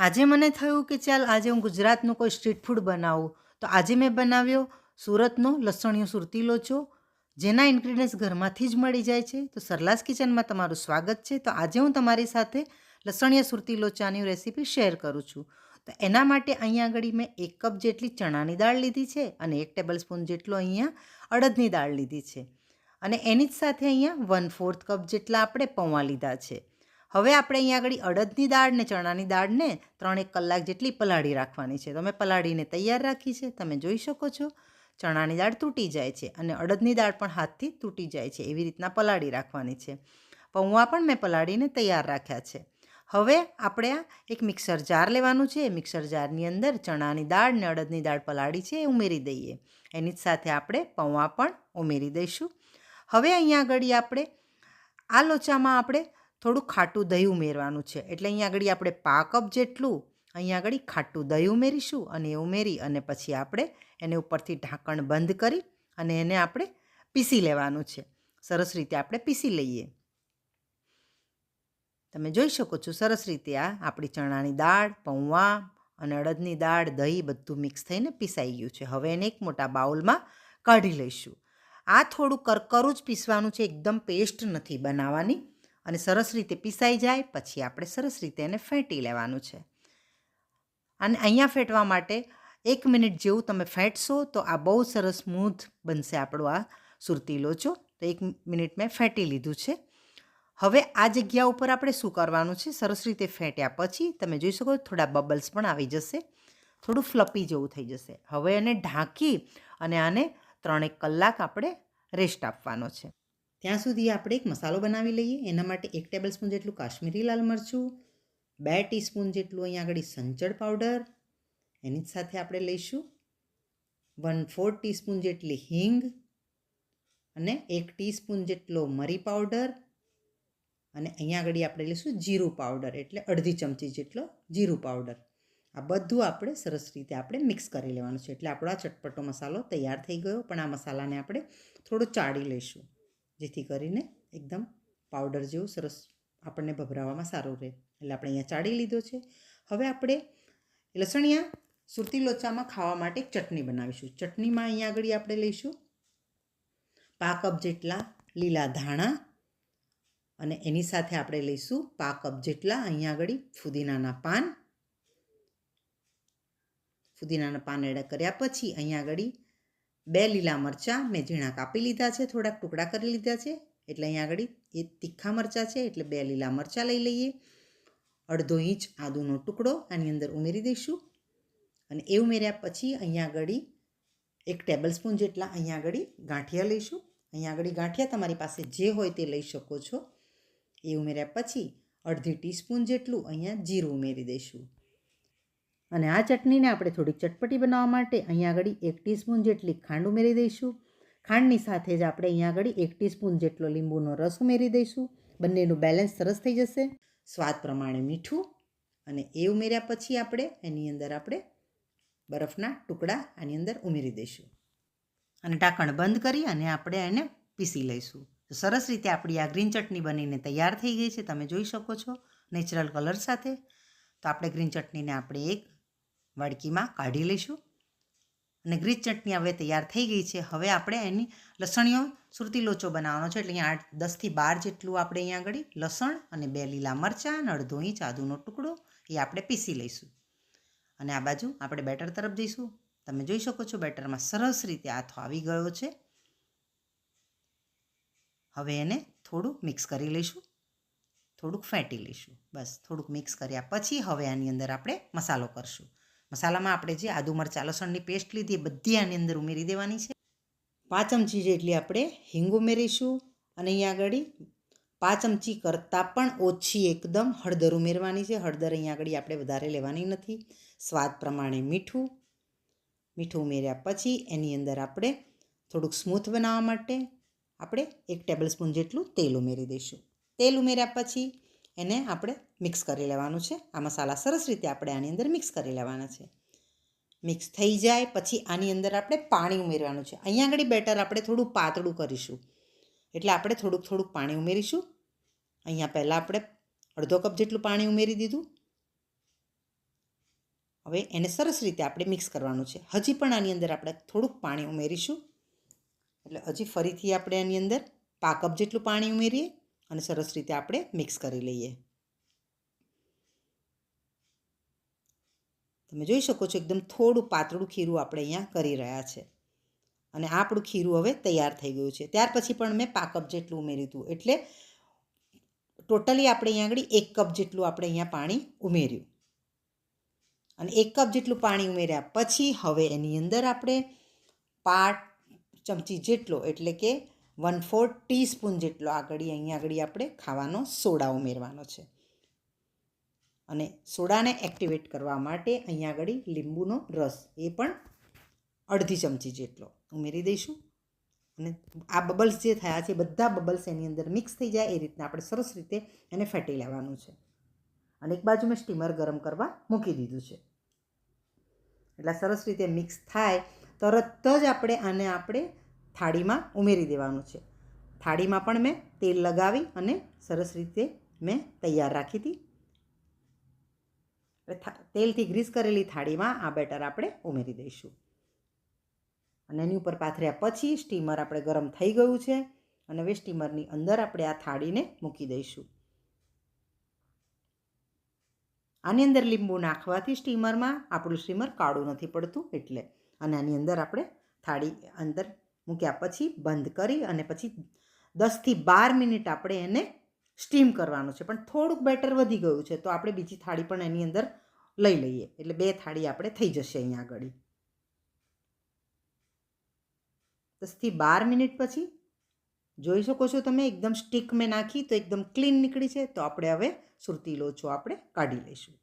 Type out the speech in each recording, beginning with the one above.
આજે મને થયું કે ચાલ આજે હું ગુજરાતનું કોઈ સ્ટ્રીટ ફૂડ બનાવું. તો આજે મેં બનાવ્યો સુરતનો લસણીયો સુરતી લોચો, જેના ઇન્ગ્રીડિયન્ટ્સ ઘરમાંથી જ મળી જાય છે. તો સરલાસ કિચનમાં તમારું સ્વાગત છે. તો આજે હું તમારી સાથે લસણીયા સુરતી લોચાની રેસીપી શેર કરું છું. તો એના માટે અહીંયા આગળ મેં એક કપ જેટલી ચણાની દાળ લીધી છે અને એક ટેબલ સ્પૂન જેટલો અહીંયા અડદની દાળ લીધી છે. અને એની જ સાથે અહીંયા વન ફોર્થ કપ જેટલા આપણે પૌવા લીધા છે. હવે આપણે અહીંયા આગળ અડદની દાળ ને ચણાની દાળને ત્રણેક કલાક જેટલી પલાળી રાખવાની છે. તો મેં પલાળીને તૈયાર રાખી છે. તમે જોઈ શકો છો. ચણાની દાળ તૂટી જાય છે અને અડદની દાળ પણ હાથથી તૂટી જાય છે. એવી રીતના પલાળી રાખવાની છે. પૌવા પણ મેં પલાળીને તૈયાર રાખ્યા છે. હવે આપણે આ એક મિક્સર જાર લેવાનું છે. મિક્સર જારની અંદર ચણાની દાળ ને અડદની દાળ પલાળી છે એ ઉમેરી દઈએ. એની જ સાથે આપણે પૌવા પણ ઉમેરી દઈશું. હવે અહીંયા આગળ આપણે આ લોચામાં આપણે થોડું ખાટું દહીં ઉમેરવાનું છે. એટલે અહીંયા આગળ આપણે પા કપ જેટલું અહીંયા આગળ ખાટું દહીં ઉમેરીશું અને એ ઉમેરી અને પછી આપણે એને ઉપરથી ઢાંકણ બંધ કરી અને એને આપણે પીસી લેવાનું છે. સરસ રીતે આપણે પીસી લઈએ. તમે જોઈ શકો છો સરસ રીતે આ આપણી ચણાની દાળ પૌવા અને અડદની દાળ, દહીં બધું મિક્સ થઈને પીસાઈ ગયું છે. હવે એને એક મોટા બાઉલમાં કાઢી લઈશું. આ થોડું કરકરું જ પીસવાનું છે. એકદમ પેસ્ટ નથી બનાવવાની. અને સરસ રીતે પીસાઈ જાય, પછી આપણે સરસ રીતે એને ફેંટી લેવાનું છે. અને અહીંયા ફેંટવા માટે એક મિનિટ જેવું તમે ફેંટશો તો આ બહુ સરસ સ્મૂથ બનશે આપણો આ સુરતી લોચો. તો એક મિનિટ મેં ફેંટી લીધું છે. હવે આ જગ્યા ઉપર આપણે શું કરવાનું છે? સરસ રીતે ફેંટ્યા પછી તમે જોઈ શકો થોડા બબલ્સ પણ આવી જશે. થોડું ફ્લપી જેવું થઈ જશે. હવે એને ઢાંકી અને આને ત્રણેક કલાક આપણે રેસ્ટ આપવાનો છે. ત્યાં સુધી આપણે એક મસાલો બનાવી લઈએ. એના માટે એક ટેબલ સ્પૂન જેટલું કાશ્મીરી લાલ મરચું, બે ટીસ્પૂન જેટલું અહીંયા આગળ સંચળ પાવડર એની જ સાથે આપણે લઈશું વન ફોર ટીસ્પૂન જેટલી હિંગ અને એક ટીસ્પૂન જેટલો મરી પાવડર અને અહીંયા આગળ આપણે લઈશું જીરું પાવડર એટલે અડધી ચમચી જેટલો જીરું પાવડર આ બધું આપણે સરસ રીતે આપણે મિક્સ કરી લેવાનું છે. એટલે આપણો આ ચટપટો મસાલો તૈયાર થઈ ગયો, પણ આ મસાલાને આપણે થોડો ચાળી લઈશું. જેથી કરીને એકદમ પાવડર જેવું સરસ આપણને ભભરાવામાં સારું રહે. એટલે આપણે અહીંયા ચાળી લીધો છે. હવે આપણે લસણિયા સુરતી લોચામાં ખાવા માટે એક ચટણી બનાવીશું. ચટણીમાં અહીંયા આગળ આપણે લઈશું પા કપ જેટલા લીલા ધાણા અને એની સાથે આપણે લઈશું પા કપ જેટલા અહીંયા આગળ ફુદીનાના પાન. ફુદીનાના પાન એડ કર્યા પછી અહીંયા આગળ બે લીલા મરચાં મેં ઝીણા કાપી લીધા છે, થોડાક ટુકડા કરી લીધા છે. એટલે અહીંયા આગળ એ તીખા મરચાં છે, એટલે બે લીલા મરચાં લઈ લઈએ. અડધો ઇંચ આદુનો ટુકડો આની અંદર ઉમેરી દઈશું. અને એ ઉમેર્યા પછી અહીંયા આગળ એક ટેબલ સ્પૂન જેટલા અહીંયા આગળ ગાંઠિયા લઈશું. અહીંયા આગળ ગાંઠિયા તમારી પાસે જે હોય તે લઈ શકો છો. એ ઉમેર્યા પછી અડધી ટીસ્પૂન જેટલું અહીંયા જીરું ઉમેરી દઈશું. અને આ ચટણીને આપણે થોડીક ચટપટી બનાવવા માટે અહીંયા આગળ એક ટીસ્પૂન જેટલી ખાંડ ઉમેરી દઈશું. ખાંડની સાથે જ આપણે અહીંયા આગળ એક ટીસ્પૂન જેટલો લીંબુનો રસ ઉમેરી દઈશું. બંનેનું બેલેન્સ સરસ થઈ જશે. સ્વાદ પ્રમાણે મીઠું અને એ ઉમેર્યા પછી આપણે એની અંદર આપણે બરફના ટુકડા આની અંદર ઉમેરી દઈશું. અને ઢાંકણ બંધ કરી અને આપણે એને પીસી લઈશું. સરસ રીતે આપણી આ ગ્રીન ચટણી બનીને તૈયાર થઈ ગઈ છે. તમે જોઈ શકો છો નેચરલ કલર સાથે. તો આપણે ગ્રીન ચટણીને આપણે એક વાડકીમાં કાઢી લઈશું. અને ગ્રીન ચટણી હવે તૈયાર થઈ ગઈ છે. હવે આપણે એની લસણીઓ સુરતી લોચો બનાવવાનો છે. એટલે અહીંયા આઠ, દસથી બાર જેટલું આપણે અહીંયા આગળ લસણ અને બે લીલા મરચાં અને અડધો ઇંચ આદુનો ટુકડો એ આપણે પીસી લઈશું. અને આ બાજુ આપણે બેટર તરફ જઈશું. તમે જોઈ શકો છો બેટરમાં સરસ રીતે આથો આવી ગયો છે. હવે એને થોડું મિક્સ કરી લઈશું. થોડુંક ફેંટી લઈશું. બસ, થોડુંક મિક્સ કર્યા પછી હવે આની અંદર આપણે મસાલો કરશું. મસાલામાં આપણે જે આદુ મરચાં, લસણની પેસ્ટ લીધી એ બધી આની અંદર ઉમેરી દેવાની છે. પાંચ ચમચી જેટલી આપણે હિંગ ઉમેરીશું અને અહીંયા આગળ પાંચ ચમચી કરતાં પણ ઓછી એકદમ હળદર ઉમેરવાની છે. હળદર અહીંયા આગળ આપણે વધારે લેવાની નથી. સ્વાદ પ્રમાણે મીઠું મીઠું ઉમેર્યા પછી એની અંદર આપણે થોડુંક સ્મૂથ બનાવવા માટે આપણે એક ટેબલ સ્પૂન જેટલું તેલ ઉમેરી દઈશું. તેલ ઉમેર્યા પછી એને આપણે મિક્સ કરી લેવાનું છે. આ મસાલા સરસ રીતે આપણે આની અંદર મિક્સ કરી લેવાના છે. મિક્સ થઈ જાય, પછી આની અંદર આપણે પાણી ઉમેરવાનું છે. અહીંયા આગળ બેટર આપણે થોડું પાતળું કરીશું. એટલે આપણે થોડુંક થોડુંક પાણી ઉમેરીશું. અહીંયા પહેલાં આપણે અડધો કપ જેટલું પાણી ઉમેરી દીધું. હવે એને સરસ રીતે આપણે મિક્સ કરવાનું છે. હજી પણ આની અંદર આપણે થોડુંક પાણી ઉમેરીશું. એટલે હજી ફરીથી આપણે આની અંદર પાકપ જેટલું પાણી ઉમેરીએ. અને સરસ રીતે આપણે મિક્સ કરી લઈએ. તમે જોઈ શકો છો એકદમ થોડું પાતળું ખીરું આપણે અહીંયા કરી રહ્યા છે. અને આપણું ખીરું હવે તૈયાર થઈ ગયું છે. ત્યાર પછી પણ મેં પા કપ જેટલું ઉમેર્યું હતું. એટલે ટોટલી આપણે અહીંયા આગળ એક કપ જેટલું આપણે અહીંયા પાણી ઉમેર્યું. અને એક કપ જેટલું પાણી ઉમેર્યા પછી હવે એની અંદર આપણે પાટ ચમચી જેટલો એટલે કે વન ફોર ટીસ્પૂન જેટલો આગળ અહીંયા આગળ આપણે ખાવાનો સોડા ઉમેરવાનો છે. અને સોડાને એક્ટિવેટ કરવા માટે અહીંયા આગળ લીંબુનો રસ, એ પણ અડધી ચમચી જેટલો ઉમેરી દઈશું. અને આ બબલ્સ જે થયા છે બધા બબલ્સ એની અંદર મિક્સ થઈ જાય, એ રીતના આપણે સરસ રીતે એને ફેટી લેવાનું છે. અને એક બાજુ મેં સ્ટીમર ગરમ કરવા મૂકી દીધું છે. એટલે સરસ રીતે મિક્સ થાય, તરત જ આપણે આને આપણે થાળીમાં ઉમેરી દેવાનું છે. થાળીમાં પણ મેં તેલ લગાવી અને સરસ રીતે મેં તૈયાર રાખી હતી. તેલથી ગ્રીસ કરેલી થાળીમાં આ બેટર આપણે ઉમેરી દઈશું. અને એની ઉપર પાથર્યા પછી સ્ટીમર આપણે ગરમ થઈ ગયું છે અને હવે સ્ટીમરની અંદર આપણે આ થાળીને મૂકી દઈશું. આની અંદર લીંબુ નાખવાથી સ્ટીમરમાં આપણું સ્ટીમર કાળું નથી પડતું એટલે. અને આની અંદર આપણે થાળી અંદર મૂક્યા પછી બંધ કરી અને પછી દસથી બાર મિનિટ આપણે એને સ્ટીમ કરવાનું છે. પણ થોડુંક બેટર વધી ગયું છે, તો આપણે બીજી થાળી પણ એની અંદર લઈ લઈએ. એટલે બે થાળી આપણે થઈ જશે અહીંયા આગળ. દસથી બાર મિનિટ પછી જોઈ શકો છો તમે, એકદમ સ્ટીક મેં નાખી તો એકદમ ક્લીન નીકળી છે. તો આપણે હવે સુરતી લોચો આપણે કાઢી લઈશું.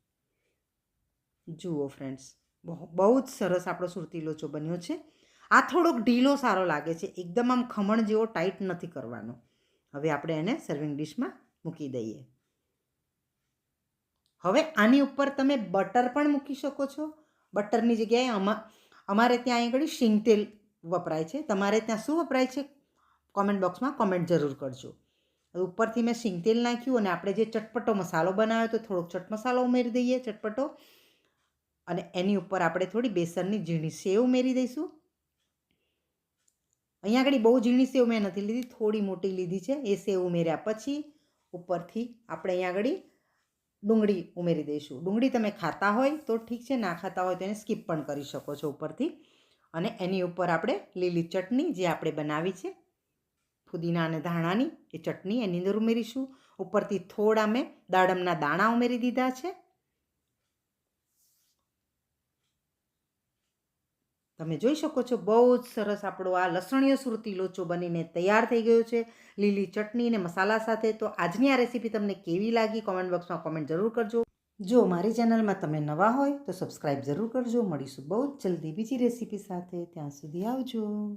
જુઓ ફ્રેન્ડ્સ બહુ જ સરસ આપણો સુરતી લોચો બન્યો છે. આ થોડોક ઢીલો સારો લાગે છે. એકદમ આમ ખમણ જેવો ટાઈટ નથી કરવાનો. હવે આપણે એને સર્વિંગ ડિશમાં મૂકી દઈએ. હવે આની ઉપર તમે બટર પણ મૂકી શકો છો. બટરની જગ્યાએ અમા અમારે ત્યાં આગળ શીંગતેલ વપરાય છે. તમારે ત્યાં શું વપરાય છે? કોમેન્ટ બોક્સમાં કોમેન્ટ જરૂર કરજો. ઉપરથી મેં શીંગતેલ નાખ્યું અને આપણે જે ચટપટો મસાલો બનાવ્યો તો થોડોક ચટ મસાલો ઉમેરી દઈએ ચટપટો. અને એની ઉપર આપણે થોડી બેસનની ઝીણી સેવ ઉમેરી દઈશું. અહીંયા આગળ બહુ ઝીણી સેવ મેં નથી લીધી, થોડી મોટી લીધી છે. એ સેવ ઉમેર્યા પછી ઉપરથી આપણે અહીંયા આગળ ડુંગળી ઉમેરી દઈશું. ડુંગળી તમે ખાતા હોય તો ઠીક છે, ના ખાતા હોય તો એને સ્કીપ પણ કરી શકો છો ઉપરથી. અને એની ઉપર આપણે લીલી ચટણી જે આપણે બનાવી છે, ફુદીના અને ધાણાની, એ ચટણી એની અંદર ઉમેરીશું. ઉપરથી થોડા મેં દાડમના દાણા ઉમેરી દીધા છે. તમે જોઈ શકો છો, બહુ જ સરસ આપણો આ લસણીય સુરતી લોચો બનીને તૈયાર થઈ ગયો છે. લીલી ચટણી અને મસાલા સાથે તો આજની આ રેસીપી તમને કેવી લાગી કોમેન્ટ બોક્સમાં કોમેન્ટ જરૂર કરજો. જો મારી ચેનલમાં તમે નવા હોય તો સબસ્ક્રાઈબ જરૂર કરજો. મળીશું બહુ જ જલ્દી બીજી રેસીપી સાથે. ત્યાં સુધી આવજો.